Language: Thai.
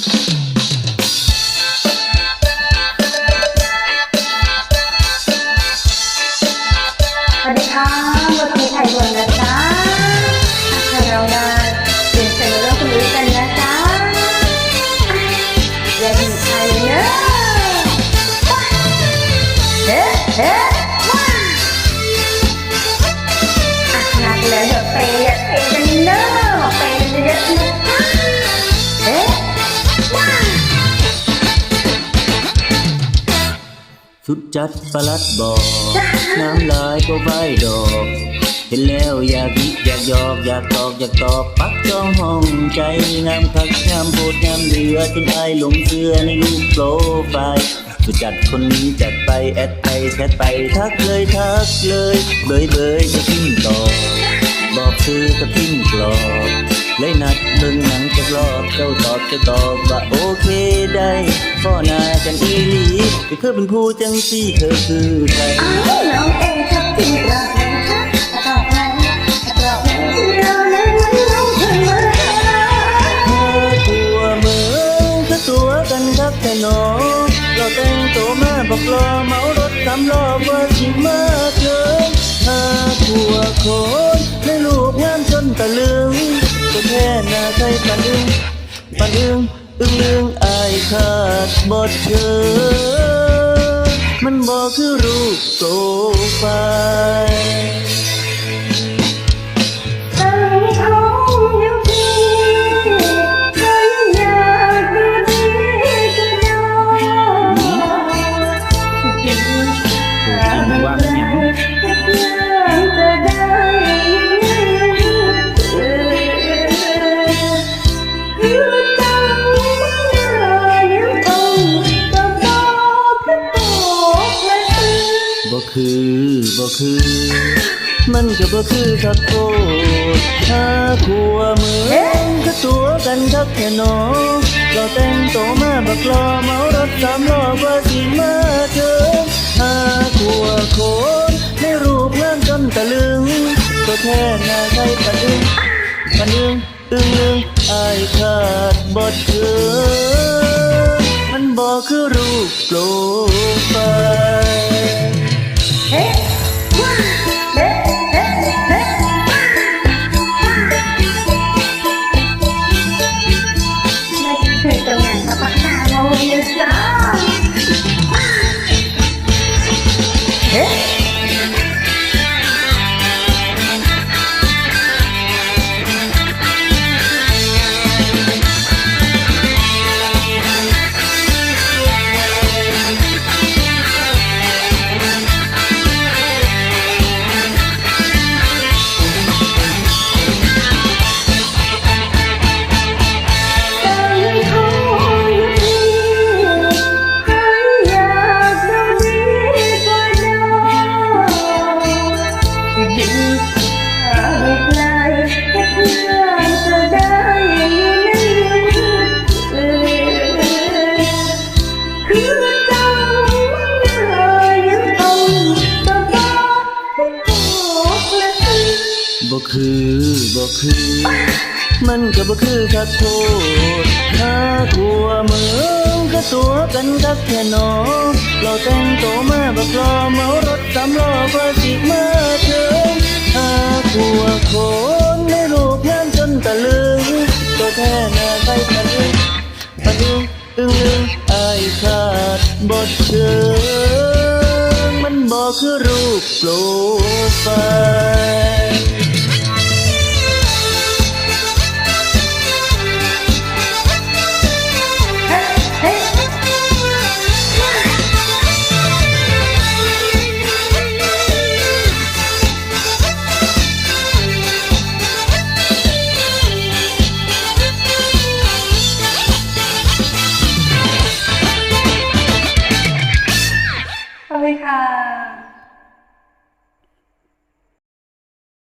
สวัสดีค่ะวันนี้ไทยบนนะจ๊ะถ้าเราได้เปลี่ยนเป็นเรื่องคุณรู้กันนะจ๊ะอย่าหนีใครเนอะเฮ้เฮ้ว้าอะนักแล้วเดี๋ยวเป สุดจัดประลัดบอก น้ำลายก็ไฟดอก เห็นแล้วอยากยิกอยากหยอกอยากตอกอยากตอบปักจ้องห้องใจงามคักงามโพดงามเหลือจนไอหลงเชื่อในรูปโปรไฟล์สุดจัดคนนี้จัดไปแอดไปแชทไปทักเลยทักเลยเบยเบยจะพิมพ์ตอบบอกซื้อจะพิมพ์กรอบเลยนัดเบิ่งหนังจะรอบเจ้าตอบจะตอบว่าโอเคได้ ก็น่ากันอีหลีก็คือเป็นผู้จังซี่เธอคือใครอ้าวน้องเองครับที่รักนะคะตอบนั้นตอบนั้นที่เรานั้นมันน้องเธอมาเธอตัวเมืองเธอตัวกันครับแต่น้องเราแต่งตัวมาบอกรอเมารถสามล้อว่าสิมากเลยหาตัวคนในรูปงามจนตะลึงก็แค่หน้าใครปันอึ้งปันอึ้ง เรื่องอายขาดบทเธอ มันบอกคือรูปโปรไฟล์ คือบ่คือ มันก็บ่คือสักโคถ้าขัวเหมือนก็ตัวกันทักแค่นอเราแต่งโตมาบักลอเมารถสามล้อว่าสิมาเจอถ้าขัวโคนในรูปงามจนตะลึงก็แค่หน้าใครปันอึงปันอึงอึงลึงอายขาดบทเธอมันบอกคือรูปโปรไฟากก บ่คือบ่คือ มันก็บ่คือคักโทษถ้าขัวเมืองก็ตัวกันคักแค่นอเราแต่งตัวมาบักรอเมารถสามล้อว่าสิมาเชิญถ้าขัวคนในรูปงามจนตะลึง ตัวแค่หน้าใครปันอึงปันอึงอึงลึงอายขาดบทเชิงมันบอกคือรูปโปรไฟล์ Kak.